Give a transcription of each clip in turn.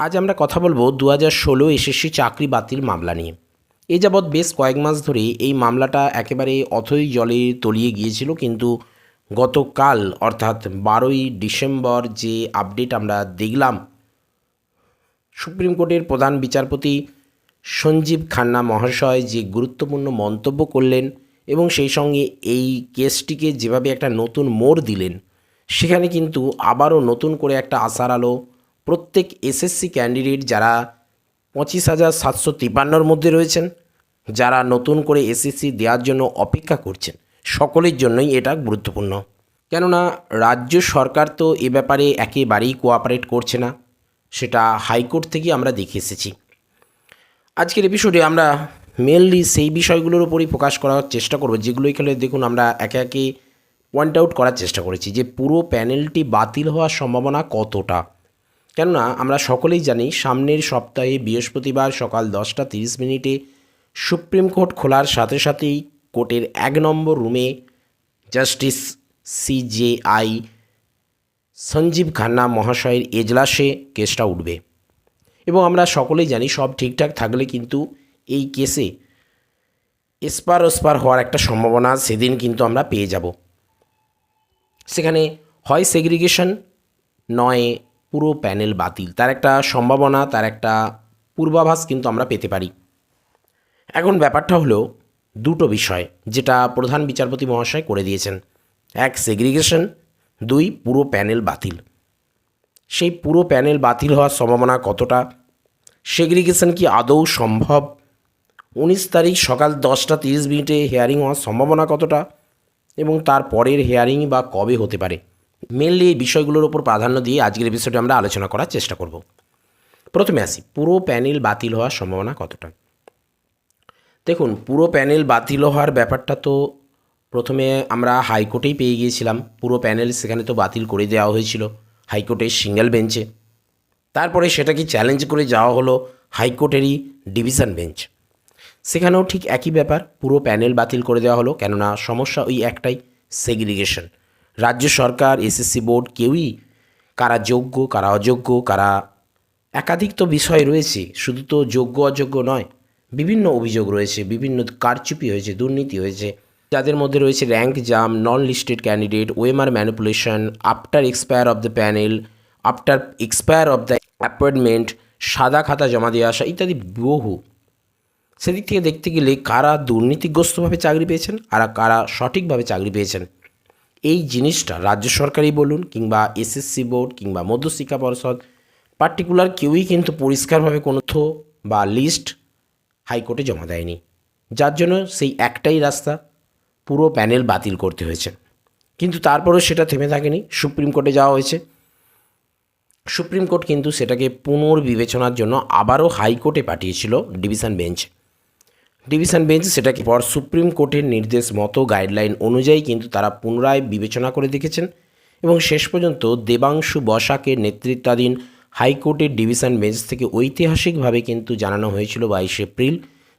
আজ আমরা কথা বলব দু হাজার ষোলো এসএসসি চাকরি বাতিল মামলা নিয়ে। এ যাবৎ বেশ কয়েক মাস ধরে এই মামলাটা একেবারে অথই জলে তলিয়ে গিয়েছিল, কিন্তু গতকাল, অর্থাৎ বারোই ডিসেম্বর যে আপডেট আমরা দেখলাম, সুপ্রিম কোর্টের প্রধান বিচারপতি সঞ্জীব খান্না মহাশয় যে গুরুত্বপূর্ণ মন্তব্য করলেন এবং সেই সঙ্গে এই কেসটিকে যেভাবে একটা নতুন মোড় দিলেন, সেখানে কিন্তু আবারও নতুন করে একটা আশার আলো প্রত্যেক এসএসসি ক্যান্ডিডেট যারা পঁচিশ হাজার সাতশো তিপান্নর মধ্যে রয়েছেন, যারা নতুন করে এসএসসি দেওয়ার জন্য অপেক্ষা করছেন, সকলের জন্যই এটা গুরুত্বপূর্ণ। কেননা রাজ্য সরকার তো এ ব্যাপারে একেবারেই কোঅপারেট করছে না, সেটা হাইকোর্ট থেকে আমরা দেখে এসেছি। আজকের এপিসোডে আমরা মেনলি সেই বিষয়গুলোর উপরই প্রকাশ করার চেষ্টা করব যেগুলো এখানে দেখুন আমরা একে একে পয়েন্ট আউট করার চেষ্টা করেছি যে পুরো প্যানেলটি বাতিল হওয়ার সম্ভাবনা কতটা। কেননা আমরা সকলেই জানি সামনের সপ্তাহে বৃহস্পতিবার সকাল দশটা তিরিশ মিনিটে সুপ্রিম কোর্ট খোলার সাথে সাথেই কোর্টের এক নম্বর রুমে জাস্টিস সিজেআই সঞ্জীব খান্না মহাশয়ের এজলাসে কেসটা উঠবে। এবং আমরা সকলেই জানি সব ঠিকঠাক থাকলে কিন্তু এই কেসে এসপার ওসপার হওয়ার একটা সম্ভাবনা সেদিন কিন্তু আমরা পেয়ে যাব। সেখানে হয় সেগ্রিগেশন, নয় পুরো প্যানেল বাতিল। তার একটা সম্ভাবনা, তার একটা পূর্বাভাস কিন্তু আমরা পেতে পারি। এখন ব্যাপারটা হলো দুটো বিষয়, যেটা প্রধান বিচারপতি মহাশয় করে দিয়েছেন। এক সেগ্রিগেশন দুই, পুরো প্যানেল বাতিল। সেই পুরো প্যানেল বাতিল হওয়ার সম্ভাবনা কতটা? সেগ্রিগেশন কি আদৌ সম্ভব? উনিশ তারিখ সকাল দশটা তিরিশ মিনিটে হেয়ারিং হওয়ার সম্ভাবনা কতটা? এবং তার পরের হেয়ারিং বা কবে হতে পারে? মেনলি এই বিষয়গুলোর ওপর প্রাধান্য দিয়ে আজকের এপিসোডে আমরা আলোচনা করার চেষ্টা করব। প্রথমে আসি, পুরো প্যানেল বাতিল হওয়ার সম্ভাবনা কতটা? দেখুন, পুরো প্যানেল বাতিল হওয়ার ব্যাপারটা তো প্রথমে আমরা হাইকোর্টেই পেয়ে গিয়েছিলাম। পুরো প্যানেল সেখানে তো বাতিল করে দেওয়া হয়েছিল, হাইকোর্টের সিঙ্গেল বেঞ্চে তারপরে সেটাকে চ্যালেঞ্জ করে যাওয়া হলো হাইকোর্টেরই ডিভিশন বেঞ্চ সেখানেও ঠিক একই ব্যাপার, পুরো প্যানেল বাতিল করে দেওয়া হলো, কেননা সমস্যা ওই একটাই সেগ্রিগেশন রাজ্য সরকার, এসএসসি বোর্ড কেউই কারা যোগ্য, কারা অযোগ্য, কারা একাধিক তো বিষয় রয়েছে, শুধু তো যোগ্য, অযোগ্য নয়, বিভিন্ন অভিযোগ রয়েছে, বিভিন্ন কারচুপি হয়েছে, দুর্নীতি হয়েছে, যাদের মধ্যে রয়েছে rank jump non listed candidate OMR manipulation after expire of the panel after expire of the appointment সাদা খাতা জমা দিয়ে আসা ইত্যাদি বহু। সেদিক থেকে দেখতে গেলে কারা দুর্নীতিগ্রস্তভাবে চাকরি পেয়েছেন, আর কারা সঠিকভাবে চাকরি পেয়েছেন এই জিনিসটা রাজ্য সরকারই বলুন কিংবা এসএসসি বোর্ড কিংবা মধ্যশিক্ষা পর্ষদ পার্টিকুলার কেউই কিন্তু পরিষ্কারভাবে কোনো তথ্য বা লিস্ট হাইকোর্টে জমা দেয়নি। যার জন্য সেই একটাই রাস্তা, পুরো প্যানেল বাতিল করতে হয়েছে। কিন্তু তারপরেও সেটা থেমে থাকেনি, সুপ্রিম কোর্টে যাওয়া হয়েছে। সুপ্রিম কোর্ট কিন্তু সেটাকে পুনর্বিবেচনার জন্য আবারও হাইকোর্টে পাঠিয়েছিল ডিভিশন বেঞ্চ। ডিভিশন বেঞ্চ সেটাকে পর সুপ্রিম কোর্টের নির্দেশ মতো গাইডলাইন অনুযায়ী কিন্তু তারা পুনরায় বিবেচনা করে দেখেছেন এবং শেষ পর্যন্ত দেবাংশু বসাকের নেতৃত্বাধীন হাইকোর্টের ডিভিশন বেঞ্চ থেকে ঐতিহাসিকভাবে কিন্তু জানানো হয়েছিল বাইশে এপ্রিল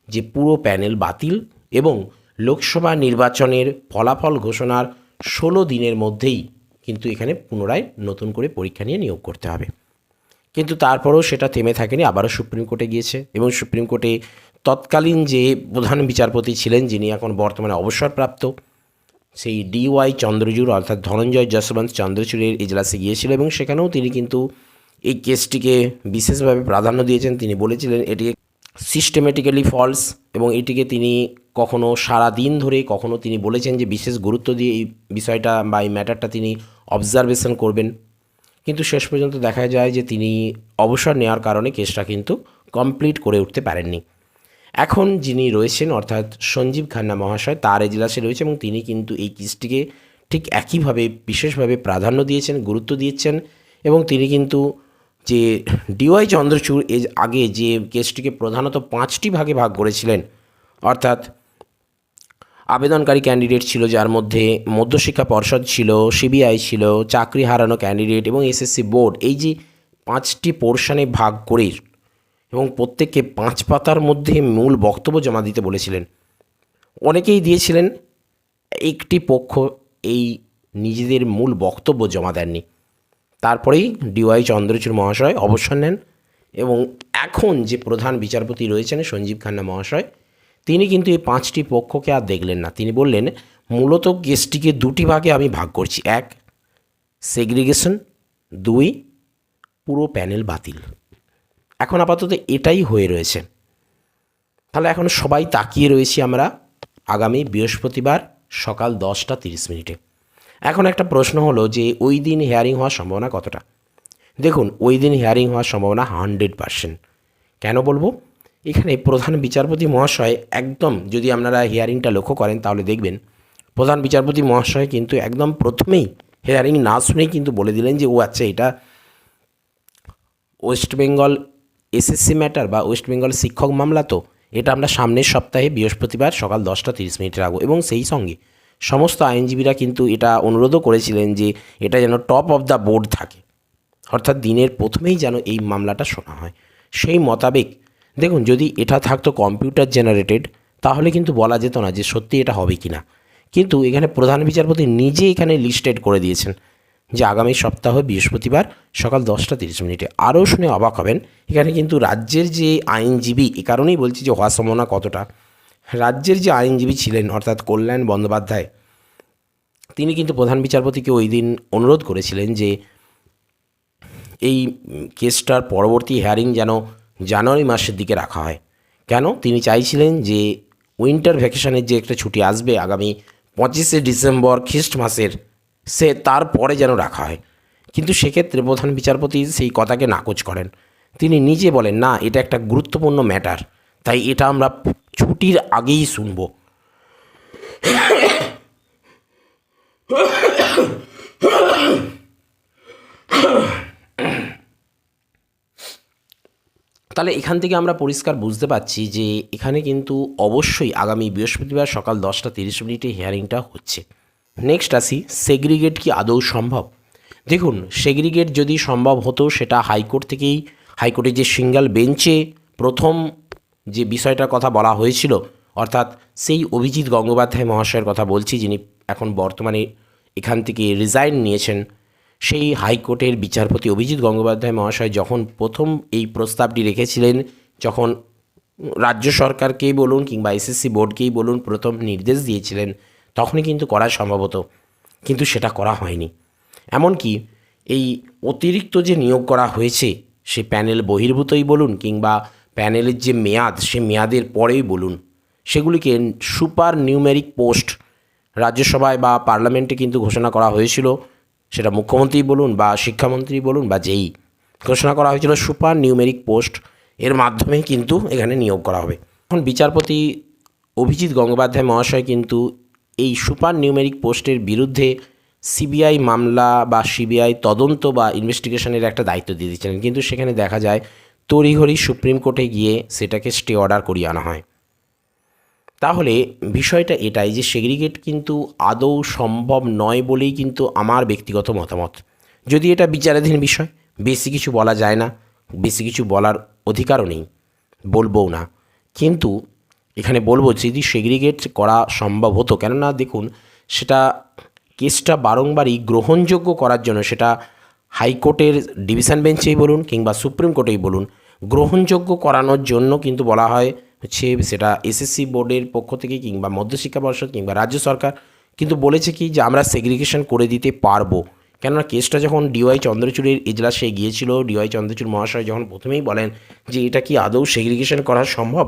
যে পুরো প্যানেল বাতিল এবং লোকসভা নির্বাচনের ফলাফল ঘোষণার ষোলো দিনের মধ্যেই কিন্তু এখানে পুনরায় নতুন করে পরীক্ষা নিয়ে নিয়োগ করতে হবে। কিন্তু তারপরেও সেটা থেমে থাকেনি, আবারও সুপ্রিম কোর্টে গিয়েছে এবং সুপ্রিম কোর্টে তৎকালীন যে প্রধান বিচারপতি ছিলেন, যিনি এখন বর্তমানে অবসরপ্রাপ্ত, সেই ডিওয়াই চন্দ্রচূড়, অর্থাৎ ধনঞ্জয় যশবন্ত চন্দ্রচূড়ের এজলাসে গিয়েছিল এবং সেখানেও তিনি কিন্তু এই কেসটিকে বিশেষভাবে প্রাধান্য দিয়েছেন। তিনি বলেছিলেন এটি সিস্টেমেটিক্যালি ফলস এবং এটিকে তিনি কখনো সারা দিন ধরে কখনো তিনি বলেছেন যে, বিশেষ গুরুত্ব দিয়ে এই বিষয়টা বা এই ম্যাটারটা তিনি অবজারভেশন করবেন। কিন্তু শেষ পর্যন্ত দেখা যায় যে, তিনি অবসর নেওয়ার কারণে কেসটা কিন্তু কমপ্লিট করে উঠতে পারেননি। এখন যিনি রয়েছেন, অর্থাৎ সঞ্জীব খান্না মহাশয়, তার এজলাসে রয়েছে এবং তিনি কিন্তু এই কেসটিকে ঠিক একইভাবে, বিশেষভাবে প্রাধান্য দিয়েছেন, গুরুত্ব দিয়েছেন এবং তিনি কিন্তু যে ডিওয়াই চন্দ্রচূড় এর আগে যে কেসটিকে প্রধানত পাঁচটি ভাগে ভাগ করেছিলেন, অর্থাৎ আবেদনকারী ক্যান্ডিডেট ছিল যার মধ্যে মধ্যশিক্ষা পর্ষদ ছিল, সিবিআই ছিল, চাকরি হারানো ক্যান্ডিডেট এবং এসএসসি বোর্ড, এই যে পাঁচটি পোর্শনে ভাগ করে এবং প্রত্যেককে পাঁচ পাতার মধ্যে মূল বক্তব্য জমা দিতে বলেছিলেন। অনেকেই দিয়েছিলেন, একটি পক্ষ এই নিজেদের মূল বক্তব্য জমা দেননি। তারপরেই ডিওয়াই চন্দ্রচূড় মহাশয় অবসর নেন এবং এখন যে প্রধান বিচারপতি রয়েছেন সঞ্জীব খান্না মহাশয়, তিনি কিন্তু এই পাঁচটি পক্ষকে আর দেখলেন না। তিনি বললেন, মূলত কেসটিকে দুটি ভাগে আমি ভাগ করছি। এক সেগ্রিগেশন দুই, পুরো প্যানেল বাতিল। এখন আপাতত এটাই হয়ে রয়েছে। তাহলে এখন সবাই তাকিয়ে রয়েছি আমরা আগামী বৃহস্পতিবার সকাল দশটা তিরিশ মিনিটে। এখন একটা প্রশ্ন হলো যে ওই দিন হেয়ারিং হওয়ার সম্ভাবনা কতটা? দেখুন, ওই দিন হিয়ারিং হওয়ার সম্ভাবনা হান্ড্রেড পারসেন্ট কেন বলব? এখানে প্রধান বিচারপতি মহাশয় একদম যদি আপনারা হিয়ারিংটা লক্ষ্য করেন তাহলে দেখবেন, প্রধান বিচারপতি মহাশয় কিন্তু একদম প্রথমেই হিয়ারিং না শুনেই কিন্তু বলে দিলেন যে, ও আচ্ছা এটা ওয়েস্ট বেঙ্গল এসএসসি ম্যাটার বা ওয়েস্ট বেঙ্গল শিক্ষক মামলা তো, এটা আমরা সামনের সপ্তাহে বৃহস্পতিবার সকাল দশটা তিরিশ মিনিটে রাখব। এবং সেই সঙ্গে সমস্ত আইনজীবীরা কিন্তু এটা অনুরোধও করেছিলেন যে এটা যেন টপ অফ দ্য বোর্ড থাকে। অর্থাৎ দিনের প্রথমেই যেন এই মামলাটা শোনা হয়। সেই মোতাবেক, দেখুন, যদি এটা থাকতো কম্পিউটার জেনারেটেড তাহলে কিন্তু বলা যেত না যে সত্যি এটা হবে কি না কিন্তু এখানে প্রধান বিচারপতি নিজে এখানে লিস্টেড করে দিয়েছেন। যে আগামী সপ্তাহ বৃহস্পতিবার সকাল দশটা তিরিশ মিনিটে। আরও শুনে অবাক হবেন, এখানে কিন্তু রাজ্যের যে আইনজীবী, এ কারণেই বলছি যে হওয়ার সম্ভাবনা কতটা। রাজ্যের যে আইনজীবী ছিলেন, অর্থাৎ কল্যাণ বন্দ্যোপাধ্যায়, তিনি কিন্তু প্রধান বিচারপতিকে ওই দিন অনুরোধ করেছিলেন যে, এই কেসটার পরবর্তী হেয়ারিং যেন জানুয়ারি মাসের দিকে রাখা হয়। কেন? তিনি চাইছিলেন যে উইন্টার ভ্যাকেশনের যে একটা ছুটি আসবে আগামী পঁচিশে ডিসেম্বর খ্রিস্ট মাসের সে তারপরে যেন রাখা হয়। কিন্তু সেক্ষেত্রে প্রধান বিচারপতি সেই কথাকে নাকচ করেন। তিনি নিজে বলেন, না, এটা একটা গুরুত্বপূর্ণ ম্যাটার। তাই এটা আমরা ছুটির আগেই শুনব। তাহলে এখান থেকে আমরা পরিষ্কার বুঝতে পারছি যে এখানে কিন্তু অবশ্যই আগামী বৃহস্পতিবার সকাল দশটা তিরিশ মিনিটে হিয়ারিংটা হচ্ছে। নেক্সট আসি সেগ্রিগেট কি আদৌ সম্ভব? দেখুন সেগ্রিগেট যদি সম্ভব হতো, সেটা হাইকোর্ট থেকেই, হাইকোর্টের যে সিঙ্গেল বেঞ্চে প্রথম যে বিষয়টার কথা বলা হয়েছিল, অর্থাৎ সেই অভিজিৎ গঙ্গোপাধ্যায় মহাশয়ের কথা বলছি, যিনি এখন বর্তমানে এখান থেকে রিজাইন নিয়েছেন, সেই হাইকোর্টের বিচারপতি অভিজিৎ গঙ্গোপাধ্যায় মহাশয় যখন প্রথম এই প্রস্তাবটি রেখেছিলেন, যখন রাজ্য সরকারকেই বলুন কিংবা এসএসসি বোর্ডকেই বলুন প্রথম নির্দেশ দিয়েছিলেন তখনই কিন্তু করা সম্ভবত, কিন্তু সেটা করা হয়নি। এমনকি এই অতিরিক্ত যে নিয়োগ করা হয়েছে, সে প্যানেল বহির্ভূতই বলুন কিংবা প্যানেলের যে মেয়াদ, সে মেয়াদের পরেই বলুন, সেগুলিকে সুপার নিউমেরিক পোস্ট রাজ্যসভায় বা পার্লামেন্টে কিন্তু ঘোষণা করা হয়েছিল। সেটা মুখ্যমন্ত্রী বলুন বা শিক্ষামন্ত্রী বলুন বা যেই ঘোষণা করা হয়েছিল, সুপার নিউমেরিক পোস্ট, এর মাধ্যমেই কিন্তু এখানে নিয়োগ করা হবে। এখন বিচারপতি অভিজিৎ গঙ্গোপাধ্যায় মহাশয় কিন্তু এই সুপার নিউমেরিক পোস্টের বিরুদ্ধে সিবিআই মামলা বা সিবিআই তদন্ত বা ইনভেস্টিগেশনের একটা দায়িত্ব দিয়ে দিচ্ছিলেন কিন্তু সেখানে দেখা যায়, তড়িঘড়ি সুপ্রিম কোর্টে গিয়ে সেটাকে স্টে অর্ডার করিয়ে আনা হয়। তাহলে বিষয়টা এটাই যে সেগ্রিগেট কিন্তু আদৌ সম্ভব নয় বলেই কিন্তু আমার ব্যক্তিগত মতামত। যদি এটা বিচারাধীন বিষয়, বেশি কিছু বলা যায় না, বেশি কিছু বলার অধিকারও নেই, বলবও না। কিন্তু এখানে বলব যদি সেগ্রিগেট করা সম্ভব হতো। কেননা দেখুন, সেটা কেসটা বারংবারই গ্রহণযোগ্য করার জন্য সেটা হাইকোর্টের ডিভিশন বেঞ্চেই বলুন কিংবা সুপ্রিম কোর্টেই বলুন, গ্রহণযোগ্য করানোর জন্য কিন্তু বলা হয় হচ্ছে সেটা এসএসসি বোর্ডের পক্ষ থেকে কিংবা মধ্যশিক্ষা পর্ষদ কিংবা রাজ্য সরকার কিন্তু বলেছে কি যে আমরা সেগ্রিগেশন করে দিতে পারব। কেননা কেসটা যখন ডিওয়াই চন্দ্রচূড়ের এজলাসে গিয়েছিল ডিওয়াই চন্দ্রচূড় মহাশয় যখন প্রথমেই বলেন যে এটা কি আদৌ সেগ্রিগেশন করা সম্ভব?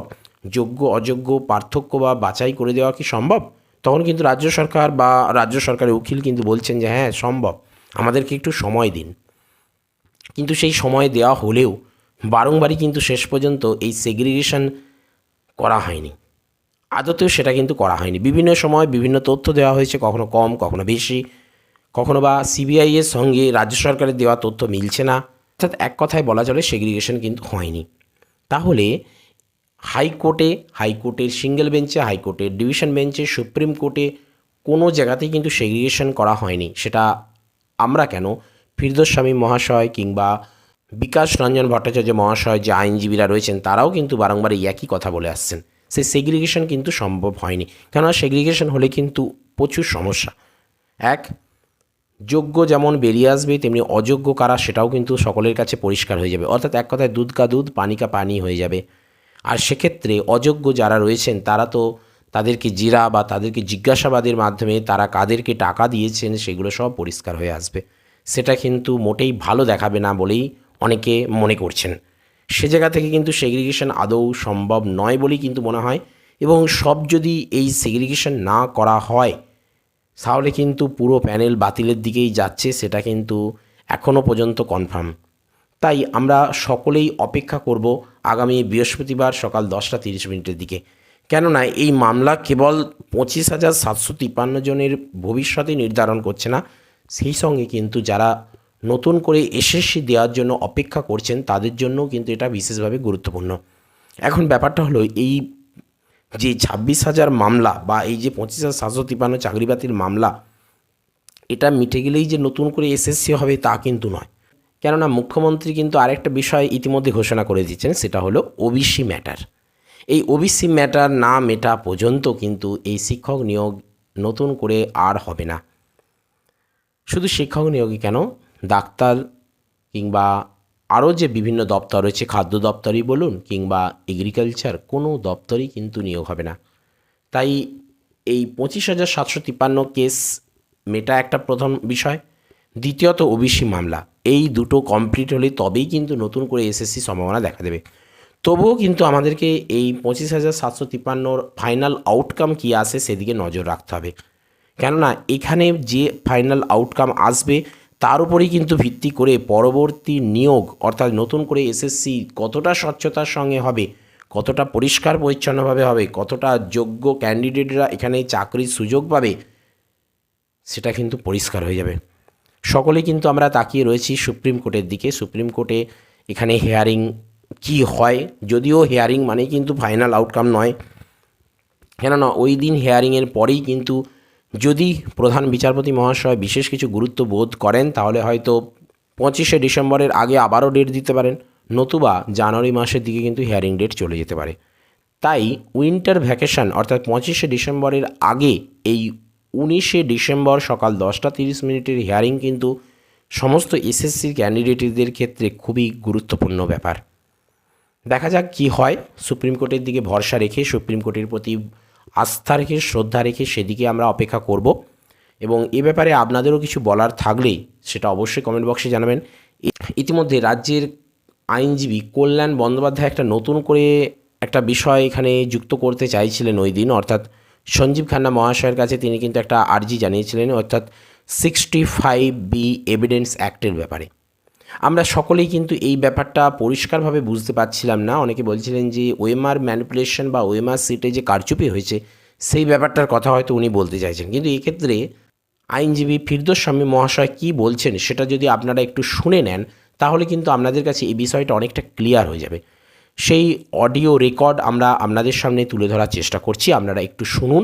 যোগ্য, অযোগ্য, পার্থক্য বা বাছাই করে দেওয়া কি সম্ভব? তখন কিন্তু রাজ্য সরকার বা রাজ্য সরকারের উকিল কিন্তু বলছেন যে হ্যাঁ সম্ভব। আমাদেরকে একটু সময় দিন। কিন্তু সেই সময় দেওয়া হলেও বারংবারই কিন্তু শেষ পর্যন্ত এই সেগ্রিগেশন করা হয়নি। আদতেও সেটা কিন্তু করা হয়নি। বিভিন্ন সময় বিভিন্ন তথ্য দেওয়া হয়েছে, কখনো কম, কখনো বেশি। কখনো বা সিবিআইয়ের সঙ্গে রাজ্য সরকারের দেওয়া তথ্য মিলছে না। অর্থাৎ এক কথায় বলা চলে সেগ্রিগেশন কিন্তু হয়নি। তাহলে হাইকোর্টে, হাইকোর্টের সিঙ্গেল বেঞ্চে, হাইকোর্টের ডিভিশন বেঞ্চে, সুপ্রিম কোর্টে কোনো জায়গাতেই কিন্তু সেগ্রিগেশন করা হয়নি। সেটা আমরা কেন? ফিরদোস স্বামী মহাশয় কিংবা বিকাশ রঞ্জন ভট্টাচার্য মহাশয় যে আইনজীবীরা রয়েছেন, তারাও কিন্তু বারংবার এই একই কথা বলে আসছেন। সেই সেগ্রিগেশন কিন্তু সম্ভব হয়নি। কেননা সেগ্রিগেশন হলে কিন্তু প্রচুর সমস্যা। এক, যোগ্য যেমন বেরিয়ে আসবে, তেমনি অযোগ্য কারা সেটাও কিন্তু সকলের কাছে পরিষ্কার হয়ে যাবে। অর্থাৎ এক কথায় দুধ কা দুধ, পানি কা পানি হয়ে যাবে। আর সেক্ষেত্রে অযোগ্য যারা রয়েছেন, তারা তো তাদেরকে জিরা বা তাদেরকে জিজ্ঞাসাবাদের মাধ্যমে তারা কাদেরকে টাকা দিয়েছেন, সেগুলো সব পরিষ্কার হয়ে আসবে। সেটা কিন্তু মোটেই ভালো দেখাবে না বলেই অনেকে মনে করছেন। সে জায়গা থেকে কিন্তু সেগ্রিগেশন আদৌ সম্ভব নয় বলেই কিন্তু মনে হয় এবং সব যদি এই সেগ্রিগেশন না করা হয়, তাহলে কিন্তু পুরো প্যানেল বাতিলের দিকেই যাচ্ছে, সেটা কিন্তু এখনও পর্যন্ত কনফার্ম তাই আমরা সকলেই অপেক্ষা করব আগামী বৃহস্পতিবার সকাল দশটা তিরিশ মিনিটের দিকে। কেননা এই মামলা কেবল পঁচিশ হাজার সাতশো তিপ্পান্ন জনের ভবিষ্যতে নির্ধারণ করছে না, সেই সঙ্গে কিন্তু যারা নতুন করে এসএসসি দেওয়ার জন্য অপেক্ষা করছেন, তাদের জন্যও কিন্তু এটা বিশেষভাবে গুরুত্বপূর্ণ। এখন ব্যাপারটা হলো এই যে ছাব্বিশ হাজার মামলা বা এই যে পঁচিশ হাজার সাতশো তিপ্পান্ন চাকরি বাতিল মামলা, এটা মিটে গেলেই যে নতুন করে এসএসসি হবে তা কিন্তু নয়। কেননা মুখ্যমন্ত্রী কিন্তু আরেকটা বিষয় ইতিমধ্যে ঘোষণা করে দিয়েছেন, সেটা হলো ওবিসি ম্যাটার এই ওবিসি ম্যাটার না মেটা পর্যন্ত কিন্তু এই শিক্ষক নিয়োগ নতুন করে আর হবে না। শুধু শিক্ষক নিয়োগই কেন? ডাক্তার কিংবা আরও যে বিভিন্ন দপ্তর রয়েছে, খাদ্য দপ্তরই বলুন কিংবা এগ্রিকালচার কোনো দপ্তরই কিন্তু নিয়োগ হবে না। তাই এই পঁচিশ হাজার সাতশো তিপ্পান্ন কেস মেটা একটা প্রথম বিষয়। দ্বিতীয়ত ওবিসি মামলা। এই দুটো কমপ্লিট হলে তবেই কিন্তু নতুন করে এসএসসি সম্ভাবনা দেখা দেবে। তবুও কিন্তু আমাদেরকে এই পঁচিশ হাজার সাতশো তিপ্পান্নর ফাইনাল আউটকাম কী আসে সেদিকে নজর রাখতে হবে। কেননা এখানে যে ফাইনাল আউটকাম আসবে, তার উপরেই কিন্তু ভিত্তি করে পরবর্তী নিয়োগ, অর্থাৎ নতুন করে এসএসসি কতটা স্বচ্ছতার সঙ্গে হবে, কতটা পরিষ্কার পরিচ্ছন্নভাবে হবে, কতটা যোগ্য ক্যান্ডিডেটরা এখানে চাকরির সুযোগ পাবে, সেটা কিন্তু পরিষ্কার হয়ে যাবে। সকলে কিন্তু আমরা তাকিয়ে রয়েছি সুপ্রিম কোর্টের দিকে। সুপ্রিম কোর্টে এখানে হেয়ারিং কি হয়? যদিও হেয়ারিং মানে কিন্তু ফাইনাল আউটকাম নয়। কেননা ওই দিন হেয়ারিংয়ের পরেই কিন্তু যদি প্রধান বিচারপতি মহাশয় বিশেষ কিছু গুরুত্ব বোধ করেন, তাহলে হয়তো পঁচিশে ডিসেম্বরের আগে আবারও ডেট দিতে পারেন, নতুবা জানুয়ারি মাসের দিকে কিন্তু হেয়ারিং ডেট চলে যেতে পারে। তাই উইন্টার ভ্যাকেশন অর্থাৎ পঁচিশে ডিসেম্বরের আগে এই উনিশে ডিসেম্বর সকাল দশটা তিরিশ মিনিটের হিয়ারিং কিন্তু সমস্ত এসএসসির ক্যান্ডিডেটদের ক্ষেত্রে খুবই গুরুত্বপূর্ণ ব্যাপার। দেখা যাক কি হয়। সুপ্রিম কোর্টের দিকে ভরসা রেখে সুপ্রিম কোর্টের প্রতি আস্থা রেখে, শ্রদ্ধা রেখে সেদিকে আমরা অপেক্ষা করব। এবং এ ব্যাপারে আপনাদেরও কিছু বলার থাকলেই সেটা অবশ্যই কমেন্ট বক্সে জানাবেন। ইতিমধ্যে রাজ্যের আইনজীবী কল্যাণ বন্দ্যোপাধ্যায় একটা নতুন করে একটা বিষয় এখানে যুক্ত করতে চাইছিলেন ওই দিন, অর্থাৎ সঞ্জীব খান্না মহাশয়ের কাছে তিনি কিন্তু একটা আর্জি জানিয়েছিলেন, অর্থাৎ সিক্সটি ফাইভ বি এভিডেন্স অ্যাক্টের ব্যাপারে। আমরা সকলেই কিন্তু এই ব্যাপারটা পরিষ্কারভাবে বুঝতে পারছিলাম না। অনেকে বলছিলেন যে ওএমআর ম্যানিপুলেশন বা ওএমআর সিটে যে কারচুপি হয়েছে, সেই ব্যাপারটার কথা হয়তো উনি বলতে চাইছেন। কিন্তু এক্ষেত্রে আইনজীবী ফিরদোস স্বামী মহাশয় কী বলছেন, সেটা যদি আপনারা একটু শুনে নেন, তাহলে কিন্তু আপনাদের কাছে এই বিষয়টা অনেকটা ক্লিয়ার হয়ে যাবে। সেই অডিও রেকর্ড আমরা আপনাদের সামনে তুলে ধরার চেষ্টা করছি, আপনারা একটু শুনুন।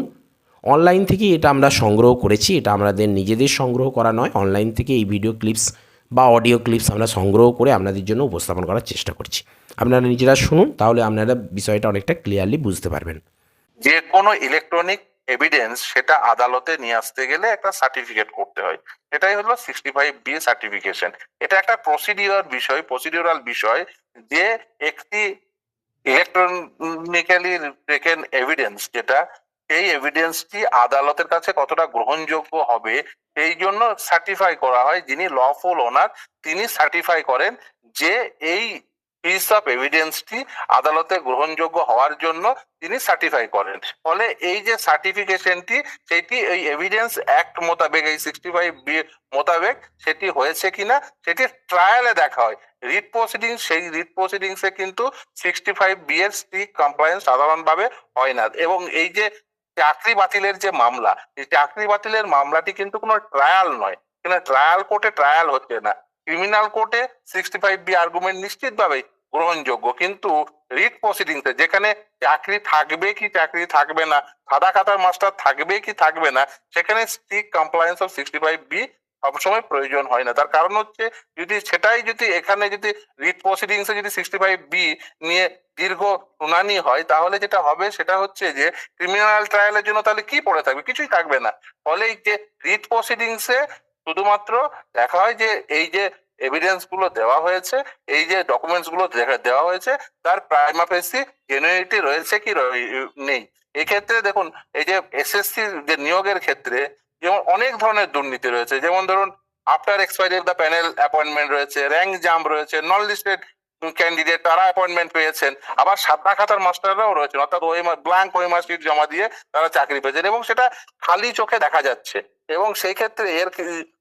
অনলাইন থেকে এটা আমরা সংগ্রহ করেছি, এটা আমাদের নিজেদের সংগ্রহ করা নয়, অনলাইন থেকে এই ভিডিও ক্লিপস বা অডিও ক্লিপস আমরা সংগ্রহ করে আপনাদের জন্য উপস্থাপন করার চেষ্টা করছি। আপনারা নিজেরা শুনুন, তাহলে আপনারা বিষয়টা অনেকটা ক্লিয়ারলি বুঝতে পারবেন। যে কোনো ইলেকট্রনিক এভিডেন্স সেটা আদালতে নিয়ে আসতে গেলে একটা সার্টিফিকেট করতে হয়। এটাই হলো সিক্সটি ফাইভ বি সার্টিফিকেশন এটা একটা প্রসিডিওর বিষয় প্রসিডিওরাল বিষয় যে একটি ইলেকট্রনিক্যালি টেকেন এভিডেন্স যেটা সেই এভিডেন্সটি আদালতের কাছে কতটা গ্রহণযোগ্য হবে এই জন্য সার্টিফাই করা হয় যিনি লফুল ওনার তিনি সার্টিফাই করেন যে এই পিস অফ এভিডেন্সটি আদালতে গ্রহণযোগ্য হওয়ার জন্য তিনি সার্টিফাই করেন। ফলে এই যে সার্টিফিকেশনটি সেটি এই এভিডেন্স অ্যাক্ট মোতাবেক, এই সিক্সটি ফাইভ বি মোতাবেক সেটি হয়েছে কিনা, সেটি ট্রায়ালে দেখা হয়। রিট প্রসিডিংস সেই রিট প্রসিডিংসে কিন্তু সিক্সটি ফাইভ বি এর স্ট্রিক কমপ্লায়েন্স সাধারণভাবে হয় না। এবং এই যে চাকরি বাতিলের যে মামলা, এই চাকরি বাতিলের মামলাটি কিন্তু কোনো ট্রায়াল নয়। কিন্তু ট্রায়াল কোর্টে ট্রায়াল হচ্ছে না। ক্রিমিনাল কোর্টে সিক্সটি ফাইভ বি আর্গুমেন্ট নিশ্চিতভাবে গ্রহণযোগ্য। কিন্তু রিট প্রসিডিংসে যেখানে চাকরি থাকবে কি চাকরি থাকবে না, সাদা খাতার মাস্টার থাকবে কি থাকবে না, সেখানে strict compliance of sixty five B সবসময় প্রয়োজন হয় না। তার কারণ হচ্ছে, যদি সেটাই যদি এখানে যদি রিট প্রসিডিংসে যদি সিক্সটি ফাইভ বি নিয়ে দীর্ঘ শুনানি হয়, তাহলে যেটা হবে সেটা হচ্ছে যে ক্রিমিনাল ট্রায়ালের জন্য তাহলে কি পড়ে থাকবে? কিছুই থাকবে না। ফলে যে রিট প্রসিডিংসে শুধুমাত্র দেখা হয় যে, এই যে এভিডেন্সগুলো দেওয়া হয়েছে, এই যে ডকুমেন্টসগুলো দেওয়া হয়েছে, তার প্রাইমা ফেসি জেনুইনিটি রয়েছে কি নেই। এক্ষেত্রে দেখুন, এই যে এসএসসি যে নিয়োগের ক্ষেত্রে যেমন অনেক ধরনের দুর্নীতি রয়েছে, যেমন ধরুন after expiry of the panel appointment রয়েছে র্যাঙ্ক জাম্প রয়েছে নন লিস্টেড ক্যান্ডিডেট তারা অ্যাপয়েন্টমেন্ট পেয়েছেন, আবার সাদা খাতার মাস্টাররাও রয়েছেন, অর্থাৎ ওই ব্ল্যাঙ্ক ওই মার্কশিট জমা দিয়ে তারা চাকরি পেয়েছেন এবং সেটা খালি চোখে দেখা যাচ্ছে। এবং সেই ক্ষেত্রে এর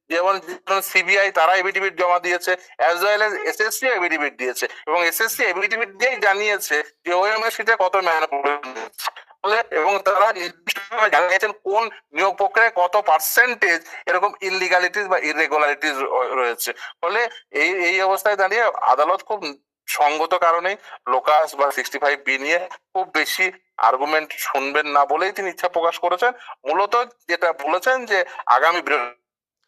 যেমন সিবিআই তারা এভিডিভিট জমা দিয়েছে as well as SSC affidavit দিয়েছে। এবং এসএসসি এভিডিভিট দিয়েই জানিয়েছে যে ওএমএস সিটে কত ম্যানুপুলেশন এবং তারা জানিয়েছেন কোন নিয়োগ প্রক্রিয়ায় কত পার্সেন্টেজ এরকম ইলিগালিটিস বা ইরেগুলারিটিস রয়েছে। ফলে এই এই অবস্থায় দাঁড়িয়ে আদালত খুব সঙ্গত কারণে লোকাস বা সিক্সটি ফাইভ বি নিয়ে খুব বেশি আর্গুমেন্ট শুনবেন না বলেই তিনি ইচ্ছা প্রকাশ করেছেন। মূলত যেটা বলেছেন যে আগামী বৃহ-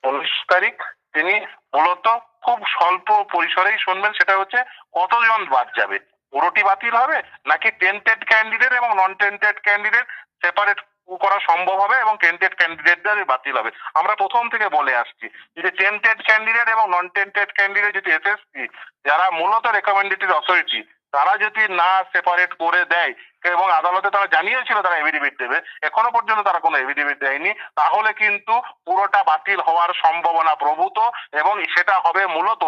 উনিশ তারিখ তিনি মূলত খুব স্বল্প পরিসরেই শুনবেন, সেটা হচ্ছে কতজন বাদ যাবে। পুরোটি বাতিল হবে নাকি টেন্টেড ক্যান্ডিডেট এবং নন টেন্টেড ক্যান্ডিডেট সেপারেট করা সম্ভব হবে এবং টেন্টেড ক্যান্ডিডেটদের বাতিল হবে? আমরা প্রথম থেকে বলে আসছি যে টেন্টেড ক্যান্ডিডেট এবং নন টেন্টেড ক্যান্ডিডেট যদি এসএসসি যারা মূলত রেকমেন্ডেটেড অথরিটি তারা যদি না সেপারেট করে দেয়, এবং আদালতে তারা জানিয়েছিল তারা এভিডেভিট দেবে, এখনও পর্যন্ত তারা কোনো এভিডেভিট দেয়নি, তাহলে কিন্তু পুরোটা বাতিল হওয়ার সম্ভাবনা প্রভূত, এবং সেটা হবে মূলত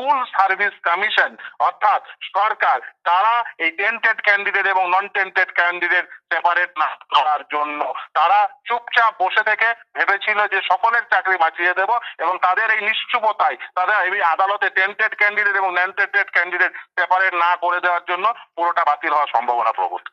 স্কুল সার্ভিস কমিশন অর্থাৎ সরকার, তারা এই টেন্টেড ক্যান্ডিডেট এবং নন টেন্টেড ক্যান্ডিডেট সেপারেট না করার জন্য। তারা চুপচাপ বসে থেকে ভেবেছিল যে সকলের চাকরি বাঁচিয়ে দেব এবং তাদের এই নিশ্চুপতায়, তাদের এই আদালতে টেন্টেড ক্যান্ডিডেট এবং নন টেন্টেড ক্যান্ডিডেট সেপারেট না করে দেওয়ার জন্য পুরোটা বাতিল হওয়ার সম্ভাবনা প্রভূত